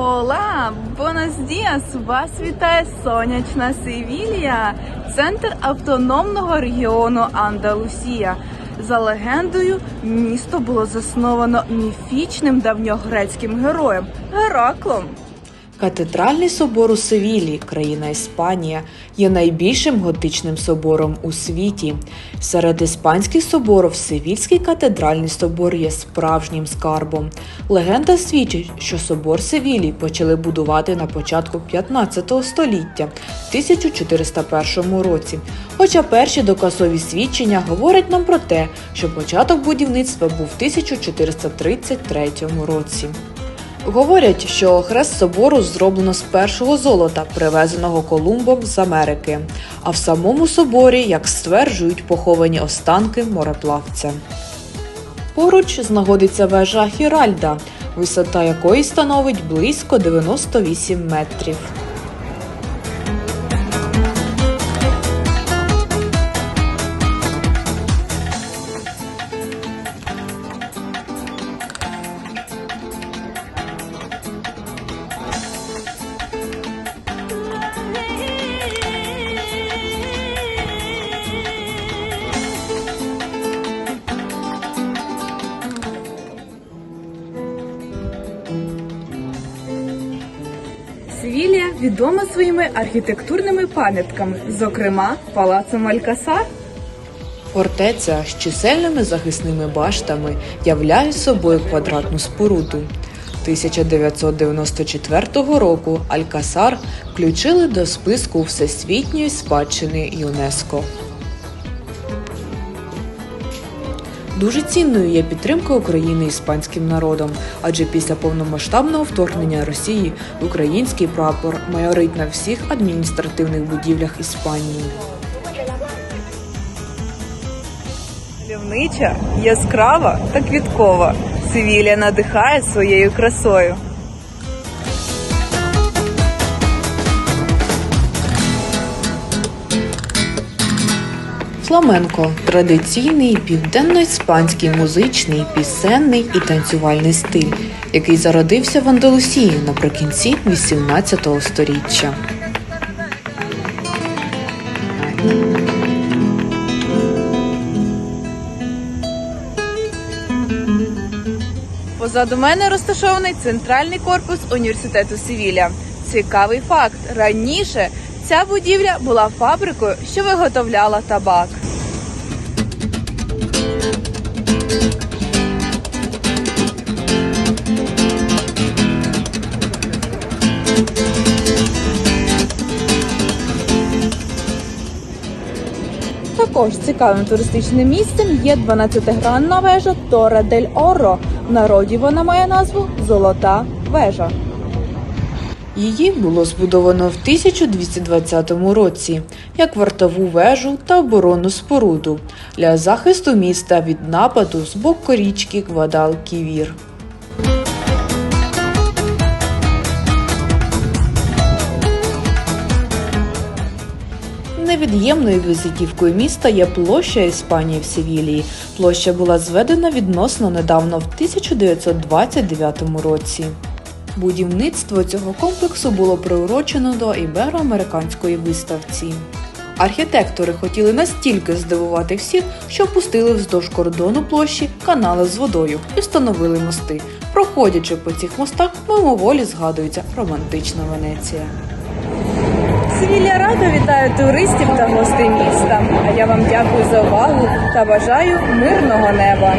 Ола, бонас діас! Вас вітає сонячна Севілія, центр автономного регіону Андалусія. За легендою, місто було засновано міфічним давньогрецьким героєм Гераклом. Катедральний собор у Севілі, країна Іспанія, є найбільшим готичним собором у світі. Серед іспанських соборів Севільський катедральний собор є справжнім скарбом. Легенда свідчить, що собор Севілі почали будувати на початку 15 століття, в 1401 році. Хоча перші доказові свідчення говорять нам про те, що початок будівництва був в 1433 році. Говорять, що хрест собору зроблено з першого золота, привезеного Колумбом з Америки, а в самому соборі, як стверджують, поховані останки мореплавця. Поруч знаходиться вежа Хіральда, висота якої становить близько 98 метрів. Відома своїми архітектурними пам'ятками, зокрема палацом Алькасар. Фортеця з чисельними захисними баштами являє собою квадратну споруду. 1994 року Алькасар включили до списку Всесвітньої спадщини ЮНЕСКО. Дуже цінною є підтримка України іспанським народом, адже після повномасштабного вторгнення Росії український прапор майорить на всіх адміністративних будівлях Іспанії. Лівнича яскрава та квіткова. Севілія надихає своєю красою. Фламенко традиційний південно-іспанський музичний, пісенний і танцювальний стиль, який зародився в Андалусії наприкінці 18 століття. Позаду мене розташований центральний корпус університету Севілля. Цікавий факт: раніше ця будівля була фабрикою, що виготовляла табак. Також цікавим туристичним місцем є 12-гранна вежа Торе дель Оро. В народі вона має назву Золота вежа. Її було збудовано в 1220 році як вартову вежу та оборонну споруду для захисту міста від нападу з боку річки Гвадалківір. Невід'ємною візитівкою міста є площа Іспанії в Севілії. Площа була зведена відносно недавно в 1929 році. Будівництво цього комплексу було приурочено до ібероамериканської виставці. Архітектори хотіли настільки здивувати всіх, що пустили вздовж кордону площі канали з водою і встановили мости. Проходячи по цих мостах, мимоволі згадується романтична Венеція. Свілля рада вітаю туристів та гостей міста. А я вам дякую за увагу та бажаю мирного неба.